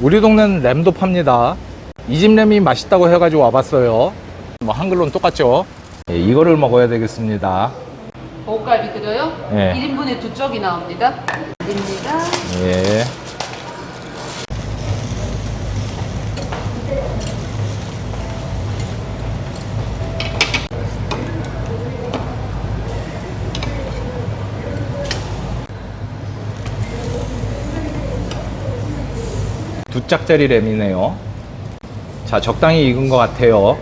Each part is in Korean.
우리 동네는 램도 팝니다. 이 집 램이 맛있다고 해가지고 와봤어요. 뭐 한글로는 똑같죠. 예, 이거를 먹어야 되겠습니다. 보갈비 드려요? 네. 1인분에 두 쪽이 나옵니다. 드립니다. 예. 두 짝짜리 램이네요. 자, 적당히 익은 것 같아요.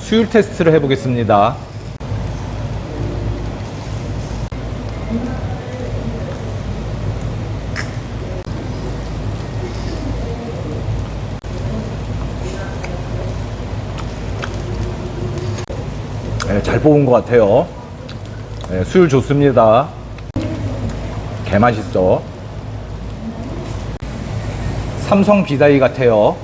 수율 테스트를 해보겠습니다. 네, 잘 뽑은 것 같아요. 네, 수율 좋습니다. 개 맛있어. 삼성 비다이 같아요.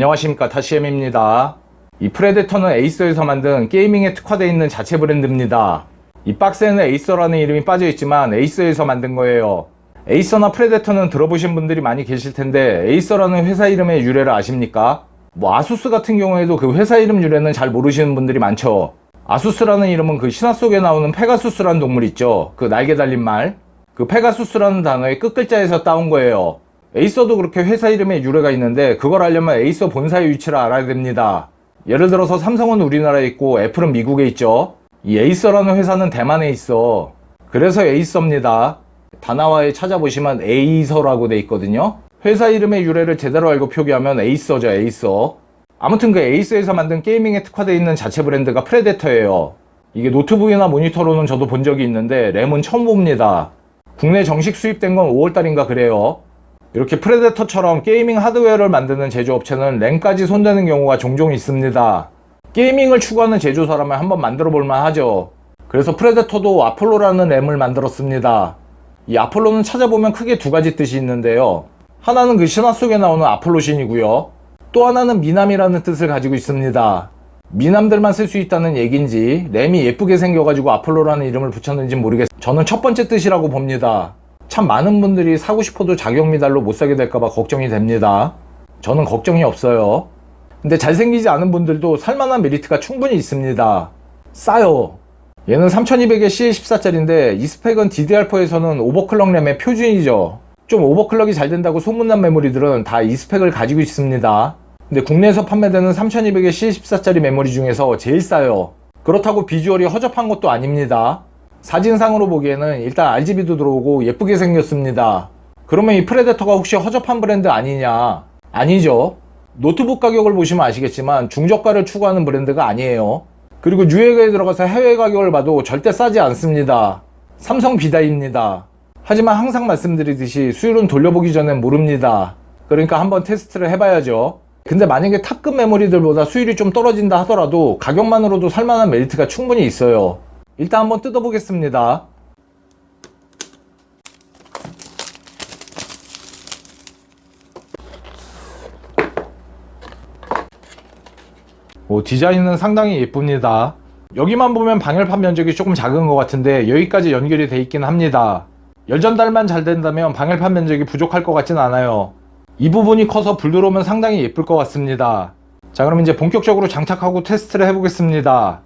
안녕하십니까 타시엠입니다. 이 프레데터는 에이서에서 만든 게이밍에 특화되어 있는 자체 브랜드입니다. 이 박스에는 에이서라는 이름이 빠져 있지만 에이서에서 만든 거예요. 에이서나 프레데터는 들어보신 분들이 많이 계실 텐데 에이서라는 회사 이름의 유래를 아십니까? 뭐 아수스 같은 경우에도 그 회사 이름 유래는 잘 모르시는 분들이 많죠. 아수스라는 이름은 그 신화 속에 나오는 페가수스라는 동물 있죠. 그 날개 달린 말. 그 페가수스라는 단어의 끝글자에서 따온 거예요 에이서도 그렇게 회사 이름에 유래가 있는데 그걸 알려면 에이서 본사의 위치를 알아야 됩니다. 예를 들어서 삼성은 우리나라에 있고 애플은 미국에 있죠. 이 에이서라는 회사는 대만에 있어. 그래서 에이서입니다. 다나와에 찾아보시면 에이서라고 돼 있거든요. 회사 이름의 유래를 제대로 알고 표기하면 에이서죠, 에이서. 아무튼 그 에이서에서 만든 게이밍에 특화되어 있는 자체 브랜드가 프레데터예요. 이게 노트북이나 모니터로는 저도 본 적이 있는데 램은 처음 봅니다. 국내 정식 수입된 건 5월달인가 그래요. 이렇게 프레데터처럼 게이밍 하드웨어를 만드는 제조업체는 램까지 손대는 경우가 종종 있습니다. 게이밍을 추구하는 제조사라면 한번 만들어 볼만 하죠. 그래서 프레데터도 아폴로라는 램을 만들었습니다. 이 아폴로는 찾아보면 크게 두 가지 뜻이 있는데요. 하나는 그 신화 속에 나오는 아폴로신이고요. 또 하나는 미남이라는 뜻을 가지고 있습니다. 미남들만 쓸 수 있다는 얘긴지 램이 예쁘게 생겨가지고 아폴로라는 이름을 붙였는지 모르겠어요. 저는 첫 번째 뜻이라고 봅니다. 참 많은 분들이 사고 싶어도 자격 미달로 못 사게 될까봐 걱정이 됩니다. 저는 걱정이 없어요. 근데 잘생기지 않은 분들도 살만한 메리트가 충분히 있습니다. 싸요. 얘는 3200에 CA14짜리인데 이 스펙은 DDR4에서는 오버클럭 램의 표준이죠. 좀 오버클럭이 잘 된다고 소문난 메모리들은 다 이 스펙을 가지고 있습니다. 근데 국내에서 판매되는 3200에 CA14짜리 메모리 중에서 제일 싸요. 그렇다고 비주얼이 허접한 것도 아닙니다. 사진상으로 보기에는 일단 RGB도 들어오고 예쁘게 생겼습니다. 그러면 이 프레데터가 혹시 허접한 브랜드 아니냐? 아니죠. 노트북 가격을 보시면 아시겠지만 중저가를 추구하는 브랜드가 아니에요. 그리고 유해가에 들어가서 해외 가격을 봐도 절대 싸지 않습니다. 삼성 비다입니다. 하지만 항상 말씀드리듯이 수율은 돌려보기 전엔 모릅니다. 그러니까 한번 테스트를 해봐야죠. 근데 만약에 탑급 메모리들보다 수율이 좀 떨어진다 하더라도 가격만으로도 살만한 메리트가 충분히 있어요. 일단 한번 뜯어보겠습니다. 오, 디자인은 상당히 예쁩니다. 여기만 보면 방열판 면적이 조금 작은 것 같은데 여기까지 연결이 돼 있긴 합니다. 열전달만 잘 된다면 방열판 면적이 부족할 것 같진 않아요. 이 부분이 커서 불 들어오면 상당히 예쁠 것 같습니다. 자 그럼 이제 본격적으로 장착하고 테스트를 해보겠습니다.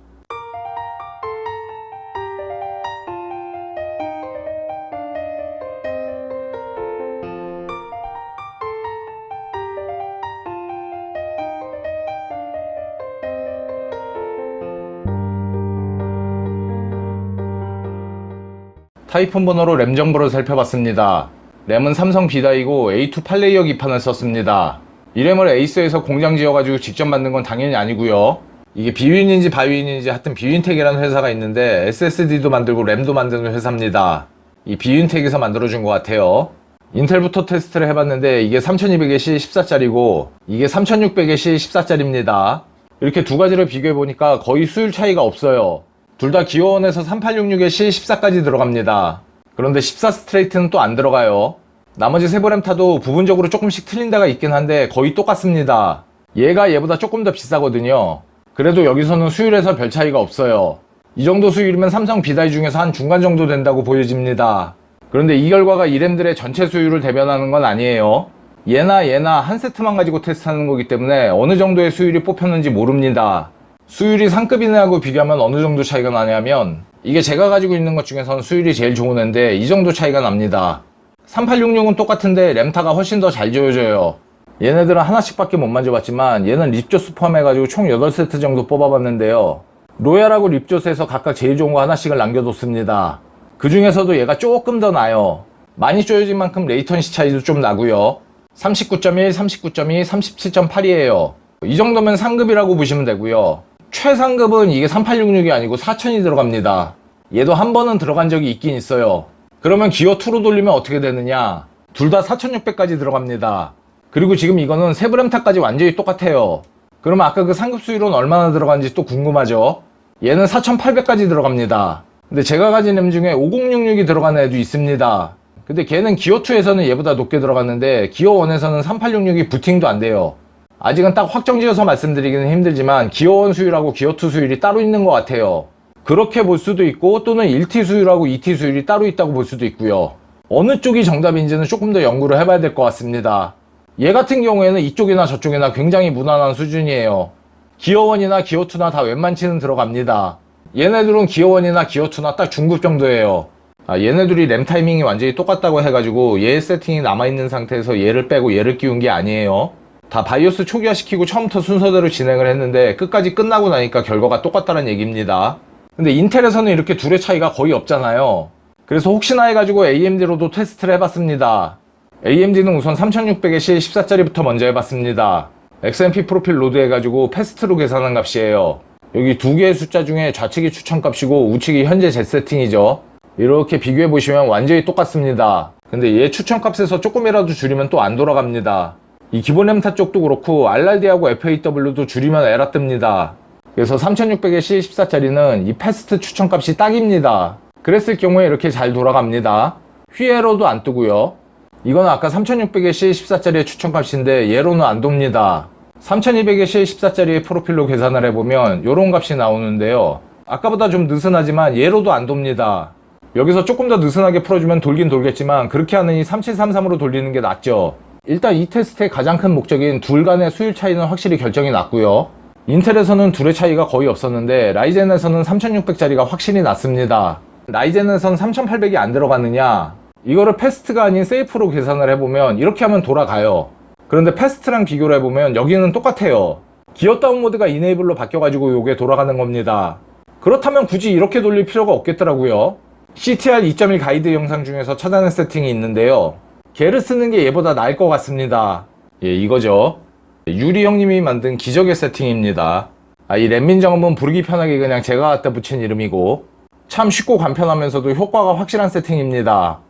타이푼 번호로 램 정보를 살펴봤습니다. 램은 삼성 B다이고 A2 팔레이어 기판을 썼습니다. 이 램을 에이스에서 공장 지어가지고 직접 만든 건 당연히 아니고요. 이게 비윈인지 바윈인지 하여튼 비윈텍이라는 회사가 있는데 SSD도 만들고 램도 만드는 회사입니다. 이 비윈텍에서 만들어준 것 같아요. 인텔부터 테스트를 해봤는데 이게 3200의 C 14짜리고 이게 3600의 C 14짜리입니다. 이렇게 두 가지를 비교해보니까 거의 수율 차이가 없어요. 둘 다 기어원에서 3866에 C 14까지 들어갑니다. 그런데 14 스트레이트는 또 안 들어가요. 나머지 세 브램타도 부분적으로 조금씩 틀린 데가 있긴 한데 거의 똑같습니다. 얘가 얘보다 조금 더 비싸거든요. 그래도 여기서는 수율에서 별 차이가 없어요. 이 정도 수율이면 삼성 비다이 중에서 한 중간 정도 된다고 보여집니다. 그런데 이 결과가 이램들의 전체 수율을 대변하는 건 아니에요. 얘나 얘나 한 세트만 가지고 테스트하는 거기 때문에 어느 정도의 수율이 뽑혔는지 모릅니다. 수율이 상급이네하고 비교하면 어느 정도 차이가 나냐면 이게 제가 가지고 있는 것 중에서는 수율이 제일 좋은 애인데 이 정도 차이가 납니다. 3866은 똑같은데 램타가 훨씬 더 잘 지워져요. 얘네들은 하나씩밖에 못 만져봤지만 얘는 립조스 포함해가지고 총 8세트 정도 뽑아봤는데요. 로얄하고 립조스에서 각각 제일 좋은 거 하나씩을 남겨뒀습니다. 그 중에서도 얘가 조금 더 나요. 많이 쪼여진 만큼 레이턴시 차이도 좀 나고요. 39.1, 39.2, 37.8이에요. 이 정도면 상급이라고 보시면 되고요. 최상급은 이게 3866이 아니고 4000이 들어갑니다. 얘도 한 번은 들어간 적이 있긴 있어요. 그러면 기어 2로 돌리면 어떻게 되느냐? 둘 다 4600까지 들어갑니다. 그리고 지금 이거는 세브램타까지 완전히 똑같아요. 그러면 아까 그 상급 수율은 얼마나 들어간지 또 궁금하죠? 얘는 4800까지 들어갑니다. 근데 제가 가진 램 중에 5066이 들어가는 애도 있습니다. 근데 걔는 기어2에서는 얘보다 높게 들어갔는데 기어1에서는 3866이 부팅도 안 돼요. 아직은 딱 확정 지어서 말씀드리기는 힘들지만 기어1 수율하고 기어2 수율이 따로 있는 것 같아요. 그렇게 볼 수도 있고 또는 1T 수율하고 2T 수율이 따로 있다고 볼 수도 있고요. 어느 쪽이 정답인지는 조금 더 연구를 해봐야 될 것 같습니다. 얘 같은 경우에는 이쪽이나 저쪽이나 굉장히 무난한 수준이에요. 기어1이나 기어2나 다 웬만치는 들어갑니다. 얘네들은 기어1이나 기어2나 딱 중급 정도예요. 아, 얘네들이 램 타이밍이 완전히 똑같다고 해가지고 얘 세팅이 남아있는 상태에서 얘를 빼고 얘를 끼운 게 아니에요. 다 바이오스 초기화 시키고 처음부터 순서대로 진행을 했는데 끝까지 끝나고 나니까 결과가 똑같다는 얘기입니다. 근데 인텔에서는 이렇게 둘의 차이가 거의 없잖아요. 그래서 혹시나 해가지고 AMD로도 테스트를 해봤습니다. AMD는 우선 3600의 C 14짜리부터 먼저 해봤습니다. XMP 프로필 로드 해가지고 패스트로 계산한 값이에요. 여기 두 개의 숫자 중에 좌측이 추천값이고 우측이 현재 제 세팅이죠. 이렇게 비교해 보시면 완전히 똑같습니다. 근데 얘 추천값에서 조금이라도 줄이면 또 안 돌아갑니다. 이 기본 램타 쪽도 그렇고 RRD하고 FAW도 줄이면 에라 뜹니다. 그래서 3600의 C14짜리는 이 패스트 추천값이 딱입니다. 그랬을 경우에 이렇게 잘 돌아갑니다. 휘에로도 안 뜨고요. 이거는 아까 3600의 C14짜리의 추천값인데 얘로는 안 돕니다. 3200의 C14짜리의 프로필로 계산을 해보면 이런 값이 나오는데요. 아까보다 좀 느슨하지만 얘로도 안 돕니다. 여기서 조금 더 느슨하게 풀어주면 돌긴 돌겠지만 그렇게 하느니 3733으로 돌리는 게 낫죠. 일단 이 테스트의 가장 큰 목적인 둘 간의 수율 차이는 확실히 결정이 났고요. 인텔에서는 둘의 차이가 거의 없었는데 라이젠에서는 3600짜리가 확실히 낮습니다. 라이젠에선 3800이 안 들어갔느냐? 이거를 패스트가 아닌 세이프로 계산을 해보면 이렇게 하면 돌아가요. 그런데 패스트랑 비교를 해보면 여기는 똑같아요. 기어 다운 모드가 이네이블로 바뀌어가지고 이게 돌아가는 겁니다. 그렇다면 굳이 이렇게 돌릴 필요가 없겠더라고요. CTR 2.1 가이드 영상 중에서 찾아낸 세팅이 있는데요. 걔를 쓰는 게 얘보다 나을 것 같습니다. 예, 이거죠. 유리 형님이 만든 기적의 세팅입니다. 아, 이 랜민정음은 부르기 편하게 그냥 제가 갖다 붙인 이름이고 참 쉽고 간편하면서도 효과가 확실한 세팅입니다.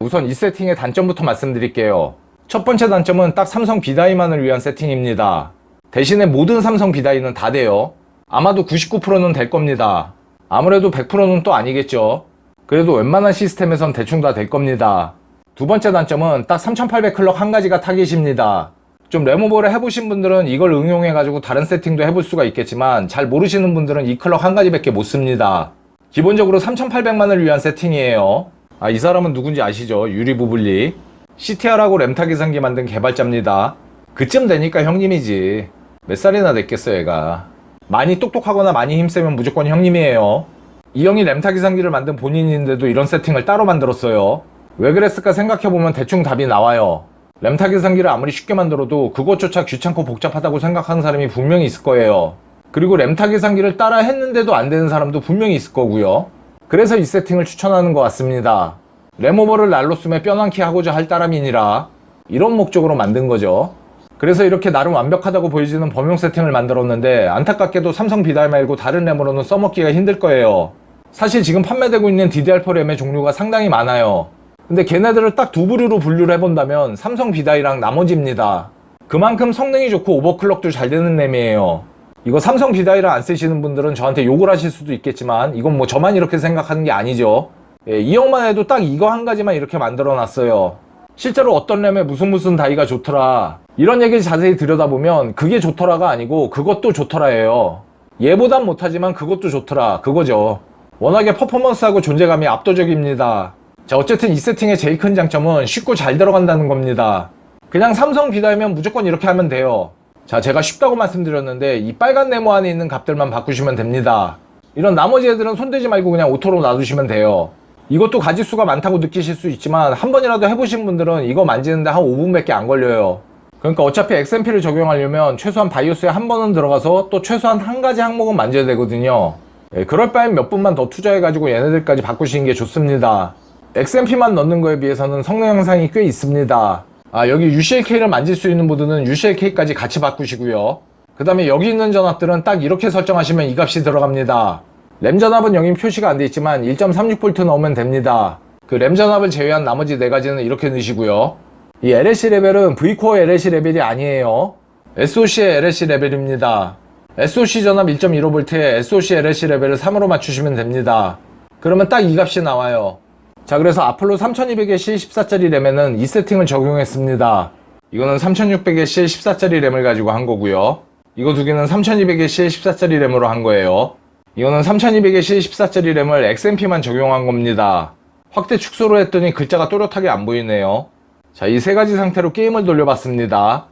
우선 이 세팅의 단점부터 말씀드릴게요. 첫 번째 단점은 딱 삼성 비다이만을 위한 세팅입니다. 대신에 모든 삼성 비다이는 다 돼요. 아마도 99%는 될 겁니다. 아무래도 100%는 또 아니겠죠. 그래도 웬만한 시스템에선 대충 다 될 겁니다. 두 번째 단점은 딱 3800 클럭 한 가지가 타깃입니다. 좀 레모버를 해보신 분들은 이걸 응용해가지고 다른 세팅도 해볼 수가 있겠지만 잘 모르시는 분들은 이 클럭 한 가지밖에 못 씁니다. 기본적으로 3800만을 위한 세팅이에요. 아, 이 사람은 누군지 아시죠? 유리 부블리. CTR하고 램타 계산기 만든 개발자입니다. 그쯤 되니까 형님이지. 몇 살이나 됐겠어, 얘가. 많이 똑똑하거나 많이 힘세면 무조건 형님이에요. 이 형이 램타 계산기를 만든 본인인데도 이런 세팅을 따로 만들었어요. 왜 그랬을까 생각해보면 대충 답이 나와요. 램타 계산기를 아무리 쉽게 만들어도 그것조차 귀찮고 복잡하다고 생각하는 사람이 분명히 있을 거예요. 그리고 램타 계산기를 따라 했는데도 안 되는 사람도 분명히 있을 거고요. 그래서 이 세팅을 추천하는 것 같습니다. 램오버를 날로 쓰며 뼈난키 하고자 할 따름이니라 이런 목적으로 만든 거죠. 그래서 이렇게 나름 완벽하다고 보여지는 범용 세팅을 만들었는데 안타깝게도 삼성 비달 말고 다른 램으로는 써먹기가 힘들 거예요. 사실 지금 판매되고 있는 DDR4 램의 종류가 상당히 많아요. 근데 걔네들을 딱 두 부류로 분류를 해본다면 삼성 비다이랑 나머지입니다. 그만큼 성능이 좋고 오버클럭도 잘 되는 램이에요. 이거 삼성 비다이를 안 쓰시는 분들은 저한테 욕을 하실 수도 있겠지만 이건 뭐 저만 이렇게 생각하는 게 아니죠. 예, 이 형만 해도 딱 이거 한 가지만 이렇게 만들어 놨어요. 실제로 어떤 램에 무슨 무슨 다이가 좋더라. 이런 얘기를 자세히 들여다보면 그게 좋더라가 아니고 그것도 좋더라예요. 얘보단 못하지만 그것도 좋더라. 그거죠. 워낙에 퍼포먼스하고 존재감이 압도적입니다. 자, 어쨌든 이 세팅의 제일 큰 장점은 쉽고 잘 들어간다는 겁니다. 그냥 삼성 비다이면 무조건 이렇게 하면 돼요. 자, 제가 쉽다고 말씀드렸는데 이 빨간 네모 안에 있는 값들만 바꾸시면 됩니다. 이런 나머지 애들은 손대지 말고 그냥 오토로 놔두시면 돼요. 이것도 가지수가 많다고 느끼실 수 있지만 한 번이라도 해보신 분들은 이거 만지는데 한 5분밖에 안 걸려요. 그러니까 어차피 XMP를 적용하려면 최소한 바이오스에 한 번은 들어가서 또 최소한 한 가지 항목은 만져야 되거든요. 예, 그럴 바엔 몇 분만 더 투자해가지고 얘네들까지 바꾸시는 게 좋습니다. XMP만 넣는 거에 비해서는 성능 향상이 꽤 있습니다. 아, 여기 UCLK를 만질 수 있는 모드는 UCLK까지 같이 바꾸시고요. 그 다음에 여기 있는 전압들은 딱 이렇게 설정하시면 이 값이 들어갑니다. 램 전압은 여긴 표시가 안 돼 있지만 1.36V 넣으면 됩니다. 그 램 전압을 제외한 나머지 네 가지는 이렇게 넣으시고요. 이 LLC 레벨은 V코어 LLC 레벨이 아니에요. SOC의 LLC 레벨입니다. SOC 전압 1.15V에 SOC LLC 레벨을 3으로 맞추시면 됩니다. 그러면 딱 이 값이 나와요. 자, 그래서 아폴로 3200의 C14짜리 램에는 이 세팅을 적용했습니다. 이거는 3600의 C14짜리 램을 가지고 한 거고요. 이거 두 개는 3200의 C14짜리 램으로 한 거예요. 이거는 3200의 C14짜리 램을 XMP만 적용한 겁니다. 확대 축소로 했더니 글자가 또렷하게 안 보이네요. 자, 이 세 가지 상태로 게임을 돌려봤습니다.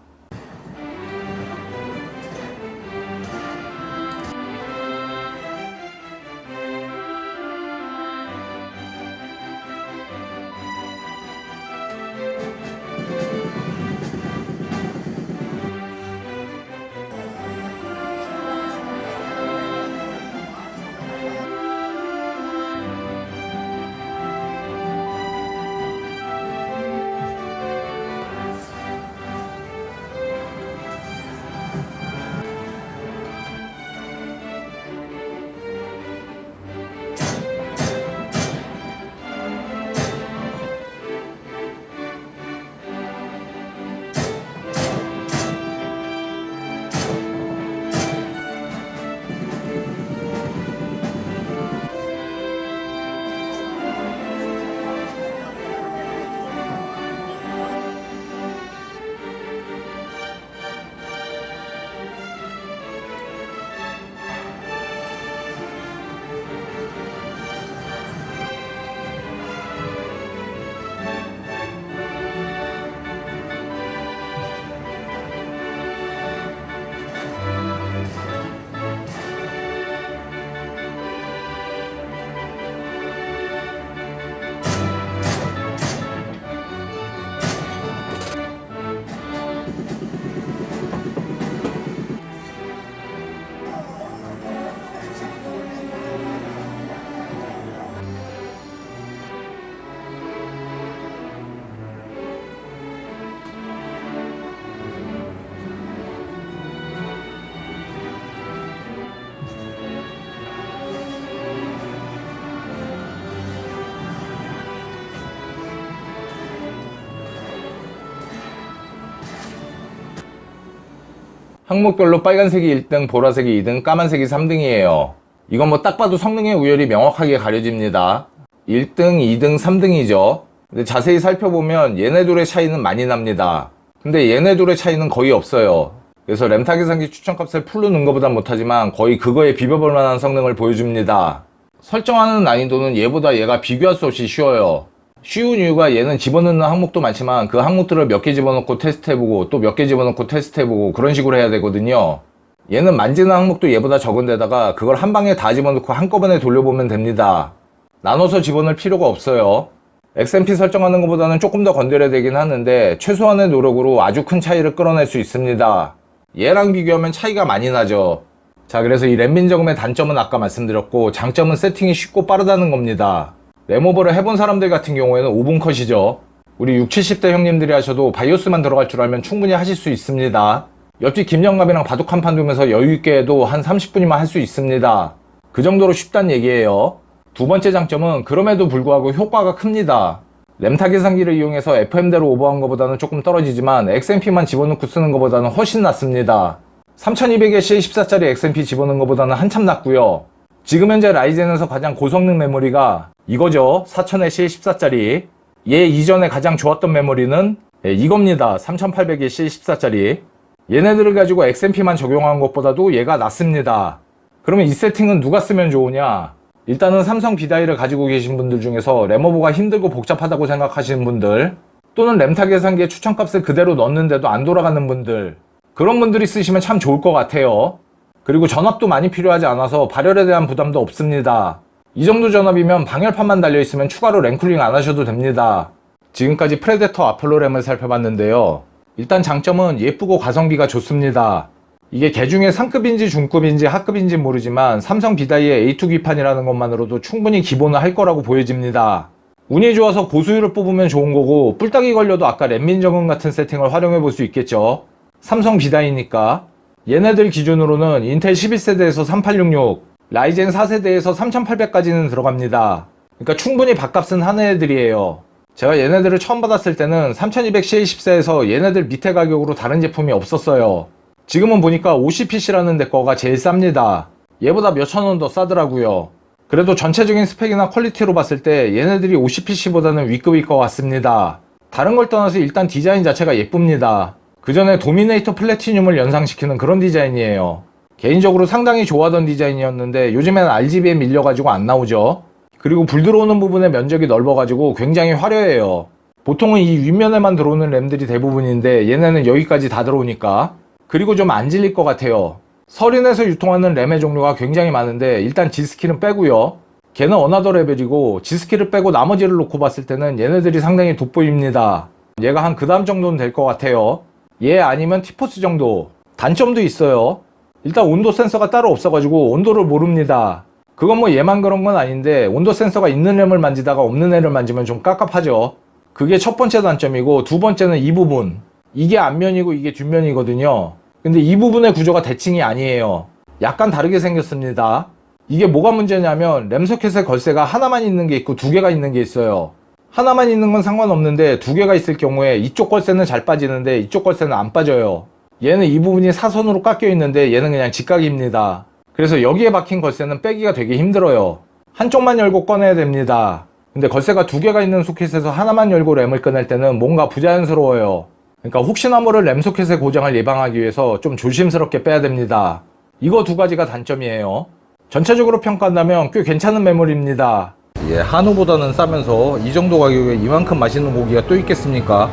항목별로 빨간색이 1등, 보라색이 2등, 까만색이 3등이에요. 이건 뭐 딱 봐도 성능의 우열이 명확하게 가려집니다. 1등, 2등, 3등이죠. 근데 자세히 살펴보면 얘네 둘의 차이는 많이 납니다. 근데 얘네 둘의 차이는 거의 없어요. 그래서 램타 계산기 추천값을 풀로 넣은 것보다 못하지만 거의 그거에 비벼볼 만한 성능을 보여줍니다. 설정하는 난이도는 얘보다 얘가 비교할 수 없이 쉬워요. 쉬운 이유가 얘는 집어넣는 항목도 많지만 그 항목들을 몇 개 집어넣고 테스트해보고 또 몇 개 집어넣고 테스트해보고 그런 식으로 해야 되거든요. 얘는 만지는 항목도 얘보다 적은 데다가 그걸 한 방에 다 집어넣고 한꺼번에 돌려보면 됩니다. 나눠서 집어넣을 필요가 없어요. XMP 설정하는 것보다는 조금 더 건드려야 되긴 하는데 최소한의 노력으로 아주 큰 차이를 끌어낼 수 있습니다. 얘랑 비교하면 차이가 많이 나죠. 자, 그래서 이 램민 저금의 단점은 아까 말씀드렸고, 장점은 세팅이 쉽고 빠르다는 겁니다. 램오버를 해본 사람들 같은 경우에는 5분 컷이죠. 우리 60, 70대 형님들이 하셔도 바이오스만 들어갈 줄 알면 충분히 하실 수 있습니다. 옆집 김영감이랑 바둑 한 판 두면서 여유있게 해도 한 30분이면 할 수 있습니다. 그 정도로 쉽단 얘기예요. 두 번째 장점은 그럼에도 불구하고 효과가 큽니다. 램타 계산기를 이용해서 FM대로 오버한 것보다는 조금 떨어지지만 XMP만 집어넣고 쓰는 것보다는 훨씬 낫습니다. 3200에 C14짜리 XMP 집어넣는 것보다는 한참 낫고요. 지금 현재 라이젠에서 가장 고성능 메모리가 이거죠. 4000에 C14짜리. 얘 이전에 가장 좋았던 메모리는 예, 이겁니다. 3800에 C14짜리. 얘네들을 가지고 XMP만 적용한 것보다도 얘가 낫습니다. 그러면 이 세팅은 누가 쓰면 좋으냐? 일단은 삼성 비다이를 가지고 계신 분들 중에서 램오버가 힘들고 복잡하다고 생각하시는 분들 또는 램타 계산기에 추천값을 그대로 넣는데도 안 돌아가는 분들 그런 분들이 쓰시면 참 좋을 것 같아요. 그리고 전압도 많이 필요하지 않아서 발열에 대한 부담도 없습니다. 이 정도 전압이면 방열판만 달려있으면 추가로 램쿨링 안 하셔도 됩니다. 지금까지 프레데터 아폴로램을 살펴봤는데요. 일단 장점은 예쁘고 가성비가 좋습니다. 이게 개중에 상급인지 중급인지 하급인지 모르지만 삼성 비다이의 A2 기판이라는 것만으로도 충분히 기본을 할 거라고 보여집니다. 운이 좋아서 고수율을 뽑으면 좋은 거고 뿔딱이 걸려도 아까 램민정음 같은 세팅을 활용해 볼 수 있겠죠. 삼성 비다이니까 얘네들 기준으로는 인텔 11세대에서 3866, 라이젠 4세대에서 3800까지는 들어갑니다. 그러니까 충분히 밥값은 하는 애들이에요. 제가 얘네들을 처음 받았을 때는 3200C10세에서 얘네들 밑에 가격으로 다른 제품이 없었어요. 지금은 보니까 OCPC라는 데 거가 제일 쌉니다. 얘보다 몇천 원 더 싸더라고요. 그래도 전체적인 스펙이나 퀄리티로 봤을 때 얘네들이 OCPC보다는 위급일 것 같습니다. 다른 걸 떠나서 일단 디자인 자체가 예쁩니다. 그 전에 도미네이터 플래티늄을 연상시키는 그런 디자인이에요. 개인적으로 상당히 좋아하던 디자인이었는데 요즘에는 RGB에 밀려가지고 안 나오죠. 그리고 불 들어오는 부분의 면적이 넓어가지고 굉장히 화려해요. 보통은 이 윗면에만 들어오는 램들이 대부분인데 얘네는 여기까지 다 들어오니까 그리고 좀 안 질릴 것 같아요. 서린에서 유통하는 램의 종류가 굉장히 많은데 일단 G스킬은 빼고요. 걔는 어나더 레벨이고 G스킬을 빼고 나머지를 놓고 봤을 때는 얘네들이 상당히 돋보입니다. 얘가 한 그 다음 정도는 될 것 같아요. 얘 아니면 티포스 정도. 단점도 있어요. 일단 온도 센서가 따로 없어가지고 온도를 모릅니다. 그건 뭐 얘만 그런 건 아닌데 온도 센서가 있는 램을 만지다가 없는 애를 만지면 좀 깝깝하죠. 그게 첫 번째 단점이고 두 번째는 이 부분. 이게 앞면이고 이게 뒷면이거든요. 근데 이 부분의 구조가 대칭이 아니에요. 약간 다르게 생겼습니다. 이게 뭐가 문제냐면 램 소켓의 걸쇠가 하나만 있는 게 있고 두 개가 있는 게 있어요. 하나만 있는 건 상관없는데 두 개가 있을 경우에 이쪽 걸쇠는 잘 빠지는데 이쪽 걸쇠는 안 빠져요. 얘는 이 부분이 사선으로 깎여 있는데 얘는 그냥 직각입니다. 그래서 여기에 박힌 걸쇠는 빼기가 되게 힘들어요. 한쪽만 열고 꺼내야 됩니다. 근데 걸쇠가 두 개가 있는 소켓에서 하나만 열고 램을 꺼낼 때는 뭔가 부자연스러워요. 그러니까 혹시나 모를 램 소켓의 고장을 예방하기 위해서 좀 조심스럽게 빼야 됩니다. 이거 두 가지가 단점이에요. 전체적으로 평가한다면 꽤 괜찮은 메모리입니다. 예, 한우보다는 싸면서 이 정도 가격에 이만큼 맛있는 고기가 또 있겠습니까?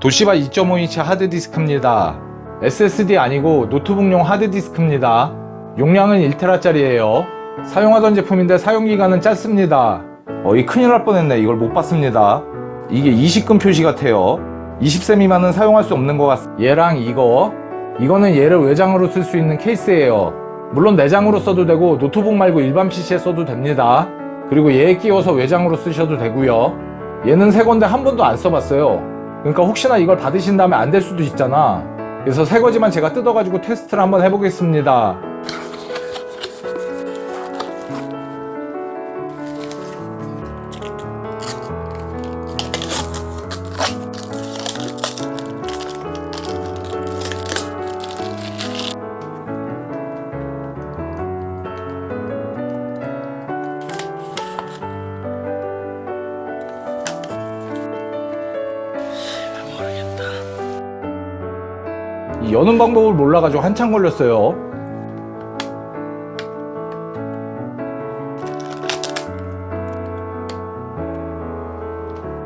도시바 2.5인치 하드디스크입니다. SSD 아니고 노트북용 하드디스크입니다. 용량은 1테라짜리예요. 사용하던 제품인데 사용기간은 짧습니다. 어, 이 큰일 날 뻔했네. 이걸 못 봤습니다. 이게 20금 표시 같아요. 20세 미만은 사용할 수 없는 것 같습니다. 얘랑 이거. 이거는 얘를 외장으로 쓸 수 있는 케이스예요. 물론 내장으로 써도 되고 노트북 말고 일반 PC에 써도 됩니다. 그리고 얘에 끼워서 외장으로 쓰셔도 되고요. 얘는 새 건데 한 번도 안 써봤어요. 그러니까 혹시나 이걸 받으신 다음에 안될 수도 있잖아. 그래서 새 거지만 제가 뜯어가지고 테스트를 한번 해보겠습니다. 방법을 몰라가지고 한참 걸렸어요.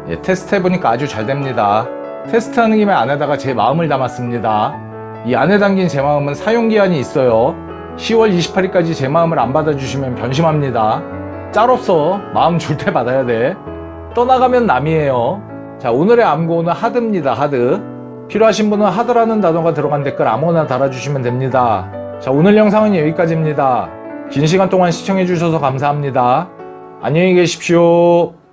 예, 테스트 해보니까 아주 잘 됩니다. 테스트하는 김에 안에다가 제 마음을 담았습니다. 이 안에 담긴 제 마음은 사용기한이 있어요. 10월 28일까지 제 마음을 안 받아주시면 변심합니다. 짤 없어. 마음 줄 때 받아야 돼. 떠나가면 남이에요. 자, 오늘의 암고는 하드입니다. 하드. 필요하신 분은 하드라는 단어가 들어간 댓글 아무거나 달아주시면 됩니다. 자, 오늘 영상은 여기까지입니다. 긴 시간 동안 시청해주셔서 감사합니다. 안녕히 계십시오.